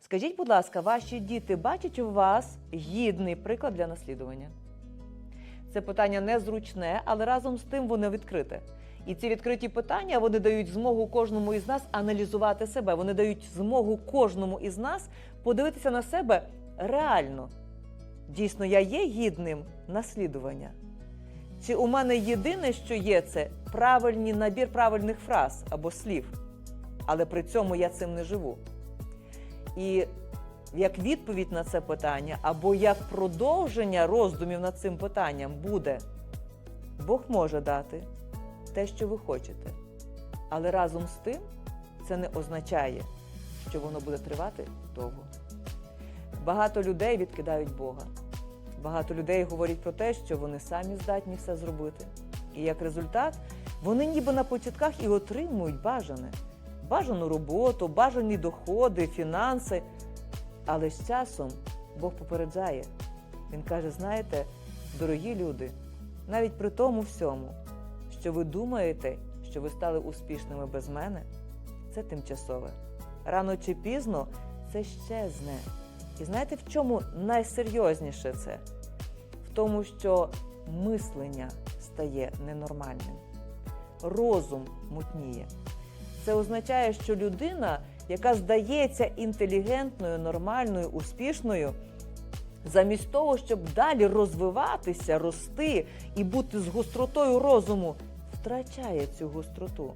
Скажіть, будь ласка, ваші діти бачать у вас гідний приклад для наслідування? Це питання незручне, але разом з тим воно відкрите. І ці відкриті питання вони дають змогу кожному із нас аналізувати себе. Вони дають змогу кожному із нас подивитися на себе реально. Дійсно, я є гідним наслідування. Чи у мене єдине, що є, це правильний набір правильних фраз або слів, але при цьому я цим не живу. І як відповідь на це питання, або як продовження роздумів над цим питанням буде, Бог може дати те, що ви хочете. Але разом з тим це не означає, що воно буде тривати довго. Багато людей відкидають Бога. Багато людей говорять про те, що вони самі здатні все зробити. І як результат, вони ніби на початках і отримують бажане, бажану роботу, бажані доходи, фінанси. Але з часом Бог попереджає. Він каже: знаєте, дорогі люди, навіть при тому всьому, що ви думаєте, що ви стали успішними без мене, це тимчасове. Рано чи пізно це щезне. І знаєте, в чому найсерйозніше це? В тому, що мислення стає ненормальним, розум мутніє. Це означає, що людина, яка здається інтелігентною, нормальною, успішною, замість того, щоб далі розвиватися, рости і бути з гостротою розуму, втрачає цю гостроту.